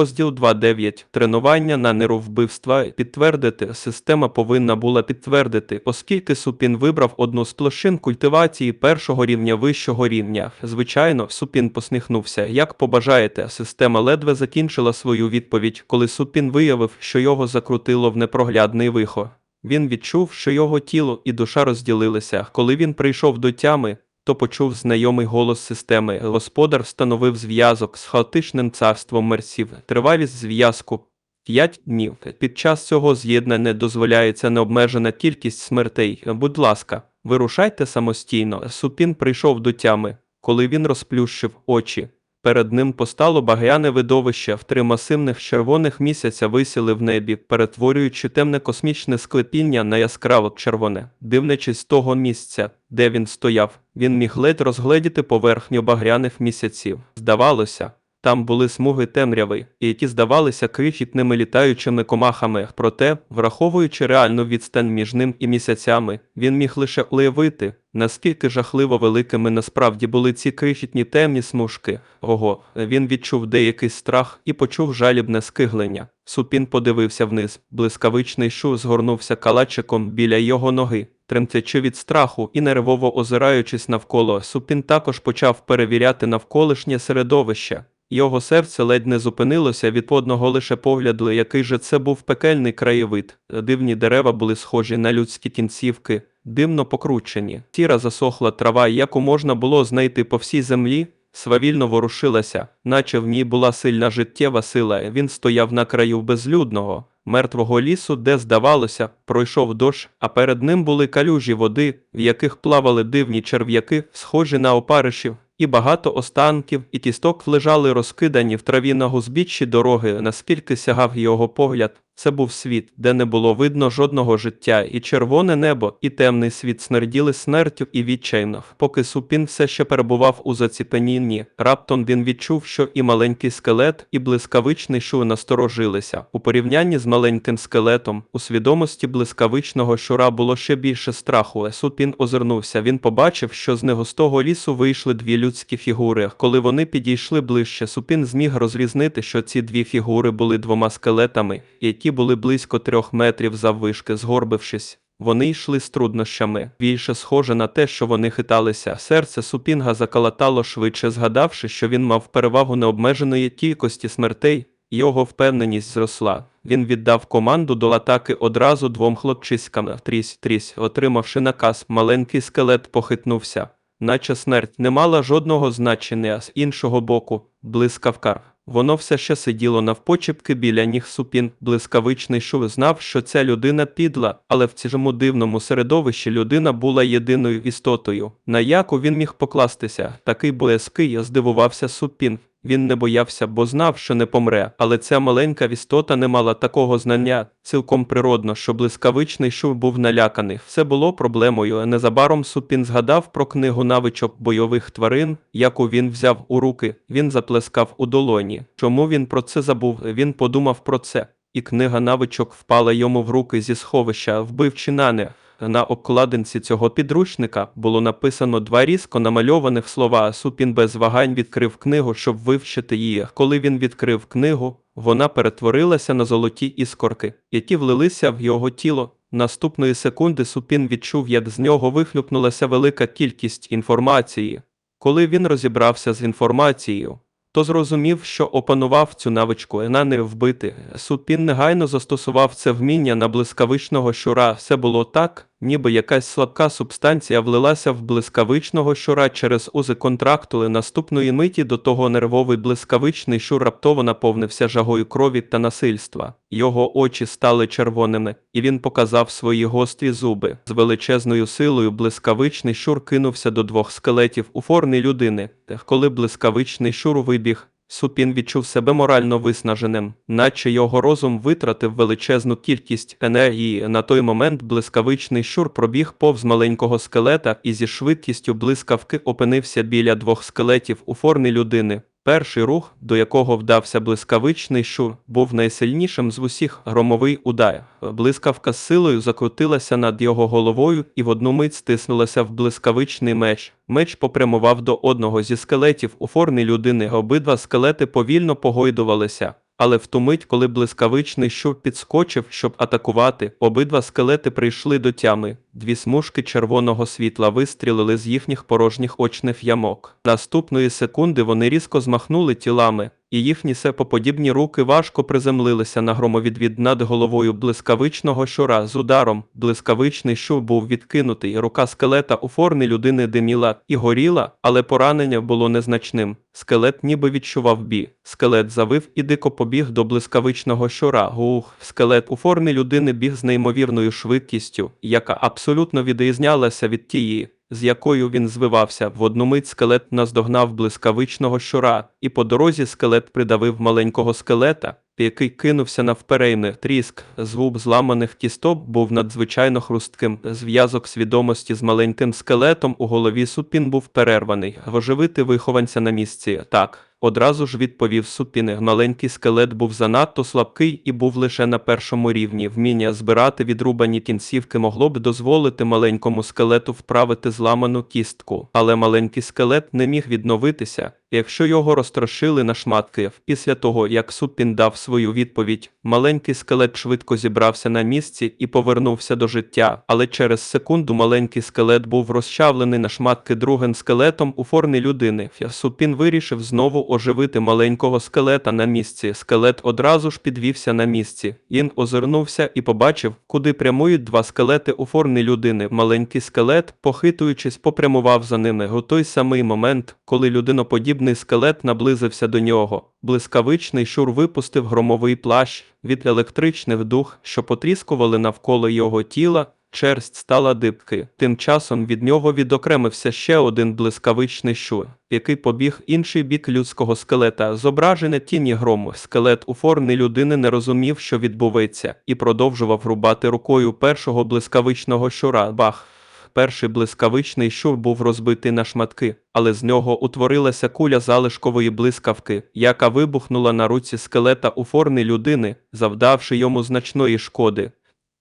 Розділ 2.9. Тренування на нейровбивства. Підтвердити. Система повинна була підтвердити, оскільки Супін вибрав одну з площин культивації першого рівня вищого рівня. Звичайно, Супін посміхнувся. Як побажаєте, система ледве закінчила свою відповідь, коли Супін виявив, що його закрутило в непроглядний вихо. Він відчув, що його тіло і душа розділилися. Коли він прийшов до тями, то почув знайомий голос системи. Господар встановив зв'язок з хаотичним царством мерсів. Тривалість зв'язку 5 днів. Під час цього з'єднання дозволяється необмежена кількість смертей. Будь ласка, вирушайте самостійно. Супін прийшов до тями, коли він розплющив очі. Перед ним постало багряне видовище, в три масивних червоних місяця висіли в небі, перетворюючи темне космічне склепіння на яскраво червоне. Дивлячись з того місця, де він стояв, він міг ледь розгледіти поверхню багряних місяців. Здавалося, там були смуги темряви, які здавалися крихітними літаючими комахами. Проте, враховуючи реальну відстань між ним і місяцями, він міг лише уявити, наскільки жахливо великими насправді були ці крихітні темні смужки. Ого, він відчув деякий страх і почув жалібне скиглення. Супін подивився вниз. Блискавичний шу згорнувся калачиком біля його ноги. Тремтячи від страху і нервово озираючись навколо, Супін також почав перевіряти навколишнє середовище. Його серце ледь не зупинилося від одного лише погляду, який же це був пекельний краєвид. Дивні дерева були схожі на людські кінцівки, димно покручені. Сіра засохла трава, яку можна було знайти по всій землі, свавільно ворушилася, наче в ній була сильна життєва сила. Він стояв на краю безлюдного, мертвого лісу, де, здавалося, пройшов дощ, а перед ним були калюжі води, в яких плавали дивні черв'яки, схожі на опаришів. І багато останків і кісток лежали розкидані в траві на гузбіччі дороги, наскільки сягав його погляд. Це був світ, де не було видно жодного життя, і червоне небо, і темний світ смерділи смертю і відчайно. Поки супін все ще перебував у заціпенінні, раптом він відчув, що і маленький скелет, і блискавичний шу насторожилися. У порівнянні з маленьким скелетом, у свідомості блискавичного щура було ще більше страху. Супін озирнувся. Він побачив, що з негустого лісу вийшли дві людські фігури. Коли вони підійшли ближче, Супін зміг розрізнити, що ці дві фігури були двома скелетами, які були близько трьох метрів заввишки, згорбившись. Вони йшли з труднощами, більше схоже на те, що вони хиталися. Серце Супінга заколотало швидше, згадавши, що він мав перевагу необмеженої кількості смертей, його впевненість зросла. Він віддав команду до атаки одразу двом хлопчиськам. Трісь, трісь, отримавши наказ, маленький скелет похитнувся, наче смерть не мала жодного значення з іншого боку, блискавка. Воно все ще сиділо навпочепки біля ніг супін. Блискавичний шув знав, що ця людина підла, але в цьому дивному середовищі людина була єдиною істотою, на яку він міг покластися. Такий боязкий здивувався супін. Він не боявся, бо знав, що не помре, але ця маленька істота не мала такого знання. Цілком природно, що блискавичний шув був наляканий. Все було проблемою. Незабаром Супін згадав про книгу навичок бойових тварин, яку він взяв у руки. Він заплескав у долоні. Чому він про це забув? Він подумав про це. І книга навичок впала йому в руки зі сховища, вбивчи нане. На обкладинці цього підручника було написано два різко намальованих слова. Супін без вагань відкрив книгу, щоб вивчити її. Коли він відкрив книгу, вона перетворилася на золоті іскорки, які влилися в його тіло. Наступної секунди Супін відчув, як з нього вихлюпнулася велика кількість інформації. Коли він розібрався з інформацією, то зрозумів, що опанував цю навичку на не вбити. Супін негайно застосував це вміння на блискавичного щура. Все було так, ніби якась слабка субстанція влилася в блискавичного щура через узи контрактули. Наступної миті до того нервовий блискавичний щур раптово наповнився жагою крові та насильства. Його очі стали червоними, і він показав свої гострі зуби. З величезною силою блискавичний щур кинувся до двох скелетів у формі людини. Коли блискавичний щур вибіг, Супін відчув себе морально виснаженим, наче його розум витратив величезну кількість енергії. На той момент блискавичний щур пробіг повз маленького скелета і зі швидкістю блискавки опинився біля двох скелетів у формі людини. Перший рух, до якого вдався блискавичний шур, був найсильнішим з усіх громовий удар. Блискавка з силою закрутилася над його головою і в одну мить стиснулася в блискавичний меч. Меч попрямував до одного зі скелетів у формі людини. Обидва скелети повільно погойдувалися, Але в ту мить, коли блискавичний щур підскочив, щоб атакувати, обидва скелети прийшли до тями. Дві смужки червоного світла вистрілили з їхніх порожніх очних ямок. Наступної секунди вони різко змахнули тілами, і їхні сепоподібні руки важко приземлилися на громовідвід над головою блискавичного щура з ударом. Блискавичний щур був відкинутий, рука скелета у формі людини диміла і горіла, але поранення було незначним. Скелет ніби відчував бі. Скелет завив і дико побіг до блискавичного щура. Гух, скелет у формі людини біг з неймовірною швидкістю, яка абсолютно відрізнялася від тієї, з якою він звивався. В одну мить скелет наздогнав блискавичного щура, і по дорозі скелет придавив маленького скелета, який кинувся навперейми. Тріск, звук зламаних кісток був надзвичайно хрустким. Зв'язок свідомості з маленьким скелетом у голові Супін був перерваний. Оживити вихованця на місці. Так. Одразу ж відповів Супіне. Маленький скелет був занадто слабкий і був лише на першому рівні. Вміння збирати відрубані кінцівки могло б дозволити маленькому скелету вправити зламану кістку, але маленький скелет не міг відновитися, якщо його розтрошили на шматки. Після того, як Супін дав свою відповідь, маленький скелет швидко зібрався на місці і повернувся до життя, але через секунду маленький скелет був розчавлений на шматки другим скелетом у формі людини. Супін вирішив знову оживити маленького скелета на місці. Скелет одразу ж підвівся на місці. Він озирнувся і побачив, куди прямують два скелети у формі людини. Маленький скелет, похитуючись, попрямував за ними. У той самий момент, коли людиноподібний скелет наблизився до нього. Блискавичний щур випустив громовий плащ від електричних дух, що потріскували навколо його тіла. Черсть стала дибки. Тим часом від нього відокремився ще один блискавичний щур, який побіг інший бік людського скелета. Зображене тіні грому. Скелет у формі людини не розумів, що відбувається, і продовжував рубати рукою першого блискавичного щура. Бах! Перший блискавичний щур був розбитий на шматки, але з нього утворилася куля залишкової блискавки, яка вибухнула на руці скелета у формі людини, завдавши йому значної шкоди.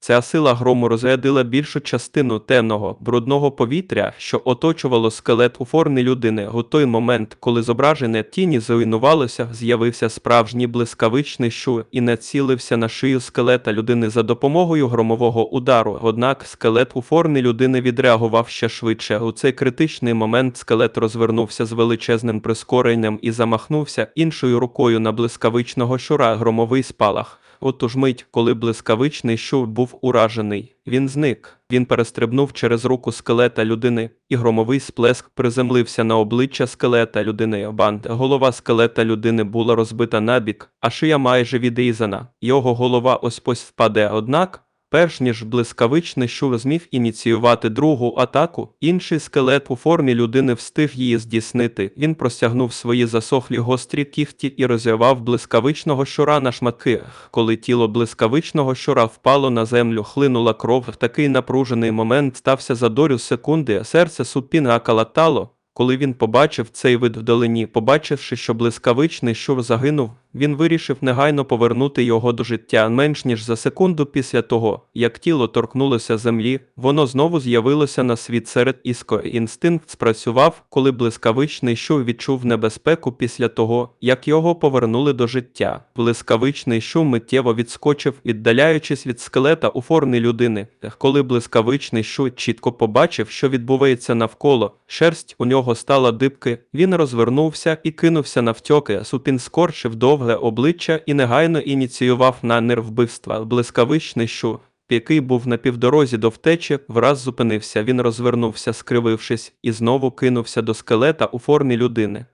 Ця сила грому розрядила більшу частину темного, брудного повітря, що оточувало скелет у формі людини. У той момент, коли зображене тіні зруйнувалося, з'явився справжній блискавичний щур і націлився на шию скелета людини за допомогою громового удару. Однак скелет у формі людини відреагував ще швидше. У цей критичний момент скелет розвернувся з величезним прискоренням і замахнувся іншою рукою на блискавичного щура громовий спалах. Отож мить, коли блискавичний щур був уражений, він зник. Він перестрибнув через руку скелета людини, і громовий сплеск приземлився на обличчя скелета людини. Банд. Голова скелета людини була розбита набік, а шия майже відрізана. Його голова ось впаде. Однак, перш ніж блискавичний щур зміг ініціювати другу атаку, інший скелет у формі людини встиг її здійснити. Він простягнув свої засохлі гострі кіхті і розірвав блискавичного щура на шматки. Коли тіло блискавичного щура впало на землю, хлинула кров. В такий напружений момент стався за долю секунди. Серце Супіна калатало. Коли він побачив цей вид вдалині, побачивши, що блискавичний щур загинув, він вирішив негайно повернути його до життя менш ніж за секунду після того, як тіло торкнулося землі, воно знову з'явилося на світ серед іско. Інстинкт спрацював, коли блискавичний щур відчув небезпеку після того, як його повернули до життя. Блискавичний щур миттєво відскочив, віддаляючись від скелета у формі людини. Коли блискавичний щур чітко побачив, що відбувається навколо, шерсть у нього стала дибки, він розвернувся і кинувся навтьоки. Супін скорчив довге обличчя і негайно ініціював намір вбивства. Блискавичний що, який був на півдорозі до втечі, враз зупинився. Він розвернувся, скривившись, і знову кинувся до скелета у формі людини.